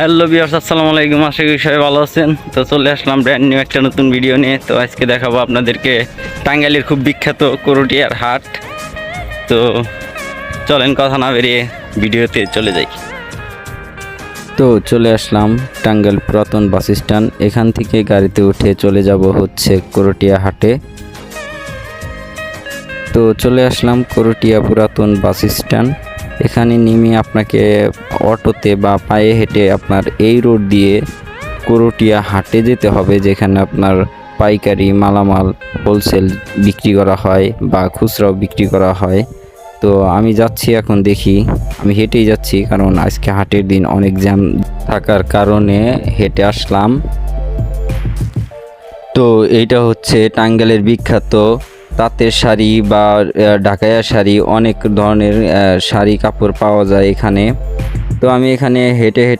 Hello বিয়ার্স আসসালামু আলাইকুম। আশা করি সবাই ভালো আছেন। তো চলে আসলাম ব্র্যান্ড নিউ একটা নতুন ভিডিও নিয়ে। তো আজকে দেখাবো আপনাদেরকে টাঙ্গাইলের খুব বিখ্যাত করটিয়ার হাট। তো চলেন কথা না বেরিয়ে ভিডিওতে চলে যাই। তো চলে আসলাম টাঙ্গাইল পুরাতন বাস স্ট্যান্ড। এখান থেকে গাড়িতে উঠে চলে যাব হচ্ছে করটিয়া হাটে। তো চলে আসলাম করটিয়া পুরাতন বাস স্ট্যান্ড। এখানে নেমে আপনাকে অটোতে বা পায়ে হেঁটে আপনার এই রোড দিয়ে করটিয়া হাটে যেতে হবে, যেখানে আপনার পাইকারি মালামাল হোলসেল বিক্রি করা হয় বা খুচরাও বিক্রি করা হয়। তো আমি যাচ্ছি এখন দেখি, আমি হেঁটেই যাচ্ছি, কারণ আজকে হাটের দিন অনেক জ্যাম থাকার কারণে হেঁটে আসলাম। তো এইটা হচ্ছে টাঙ্গালের বিখ্যাত তাঁতের শাড়ি বা ঢাকাইয়া শাড়ি অনেক ধরনের শাড়ি কাপড় পাওয়া যায় এখানে। তো আমি এখানে হেঁটে হেঁটে